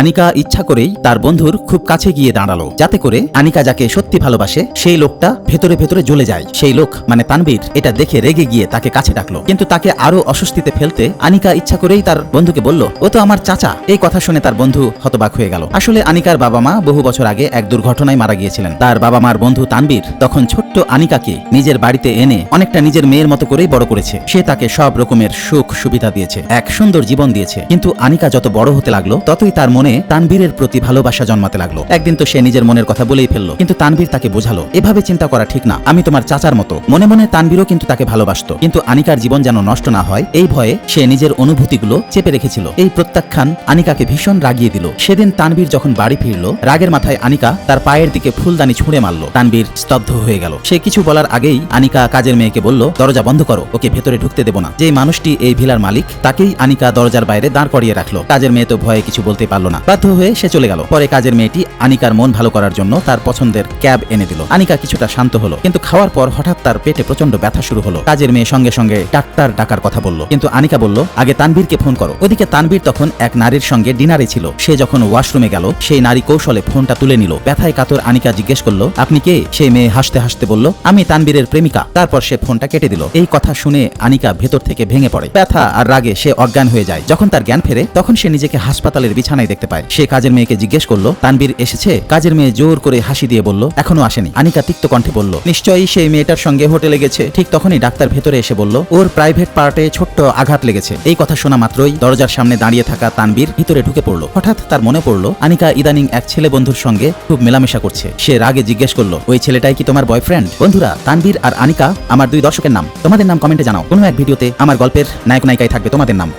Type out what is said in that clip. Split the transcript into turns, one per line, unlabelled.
আনিকা ইচ্ছা করেই তার বন্ধুর খুব কাছে গিয়ে দাঁড়াল। যাতে করে আনিকা যাকে সত্যি ভালোবাসে, সেই লোকটা ভেতরে ভেতরে জ্বলে যায়। সেই লোক মানে তানবীর, এটা দেখে রেগে গিয়ে তাকে কাছে ডাকলো। কিন্তু তাকে আরও অস্বস্তিতে ফেলতে আনিকা ইচ্ছা করেই তার বন্ধুকে বলল, ও তো আমার চাচা। এই কথা শুনে তার বন্ধু হতবাক হয়ে গেল। আসলে আনিকার বাবা মা বহু বছর আগে এক দুর্ঘটনায় মারা গিয়েছিলেন। তার বাবা মার বন্ধু তানবীর তখন ছোট্ট আনিকাকে নিজের বাড়িতে এনে অনেকটা নিজের মেয়ের মতো করেই বড় করেছে। সে তাকে সব রকমের সুখ সুবিধা দিয়েছে, এক সুন্দর জীবন দিয়েছে। কিন্তু আনিকা যত বড় হতে লাগল, ততই তার মনে তানবীরের প্রতি ভালোবাসা জন্মাতে লাগল। একদিন তো সে নিজের মনের কথা বলেই ফেলল, কিন্তু তানবীর তাকে বোঝালো, এভাবে চিন্তা করা ঠিক না। আমি তোমার চাচার মতো। মনে মনে তানবীরও কিন্তু তাকে ভালোবাসতো, কিন্তু আনিকার জীবন যেন নষ্ট না হয়, এই ভয়ে সে নিজের অনুভূতিগুলো চেপে রেখেছিল। এই প্রত্যাখ্যান আনিকাকে ভীষণ রাগিয়ে দিল। সেদিন তানবীর যখন বাড়ি ফিরল, রাগের মাথায় আনিকা তার পায়ের দিকে ফুলদানি ছুঁড়ে মারল। তানবীর স্তব্ধ হয়ে গেল। সে কিছু বলার আগেই আনিকা কাজের মেয়েকে বলল, দরজা বন্ধ করো, ওকে ভেতরে ঢুকতে দেব না। যে মানুষটি এই ভিলার মালিক, তাকেই আনিকা দরজার বাইরে দাঁড় করিয়ে রাখল। কাজের মেয়ে তো ভয়ে কিছু বলতে পারল না। বাধ্য হয়ে সে চলে গেল। পরে কাজের মেয়েটি আনিকার মন ভালো করার জন্য তার পছন্দের ক্যাব এনে দিল। আনিকা কিছুটা শান্ত হলো, কিন্তু খাওয়ার পর হঠাৎ তার পেটে প্রচণ্ড ব্যথা শুরু হলো। কাজের মেয়ে সঙ্গে সঙ্গে ডাক্তার ডাকার কথা বলল। কিন্তু আনিকা বলল, আগে তানবীরকে ফোন করো। ওদিকে তানবীর তখন এক নারীর সঙ্গে ডিনারে ছিল। সে যখন ওয়াশরুমে গেল, সেই নারী কৌশলে ফোনটা তুলে নিল। ব্যথায় কাতর আনিকা জিজ্ঞেস করল, আপনি কে? সেই মেয়ে হাসতে হাসতে বলল, আমি তানবীরের প্রেমিকা। তারপর সে ফোনটা কেটে দিল। এই কথা শুনে আনিকা ভেতর থেকে ভেঙে পড়ে। ব্যথা আর রাগে সে অজ্ঞান হয়ে যায়। যখন তার জ্ঞান ফেরে, তখন সে নিজেকে হাসপাতালের বিছানায় দেখতে পায়। সে কাজের মেয়েকে জিজ্ঞেস করল তানবীর এসেছে? কাজের মেয়ে জোর করে হাসি দিয়ে বলল, এখনও আসেনি। আনিকা তিক্ত কণ্ঠে বলল, নিশ্চয়ই সেই মেয়েটার সঙ্গে হোটেলে গেছে। ঠিক তখনই ডাক্তার ভেতরে এসে বলল, ওর প্রাইভেট পার্টে ছোট্ট আঘাত লেগেছে। এই কথা শোনা মাত্রই দরজার সামনে দাঁড়িয়ে থাকা তানবীর ভিতরে ঢুকে পড়ল। হঠাৎ তার মনে পড়ল, আনিকা ইদানিং এক ছেলে বন্ধুর সঙ্গে খুব মেলামেশা করছে। সে রাগে জিজ্ঞেস করল, ওই ছেলেটাই কি তোমার বয়ফ্রেন্ড বন্ধুরা তানবীর আর আনিকা, আমার দুই দর্শকের নাম। তোমাদের নাম কমেন্টে জানাও। কোনো এক ভিডিওতে আমার গল্পের নায়ক নায়িকায় থাকবে তোমাদের নাম।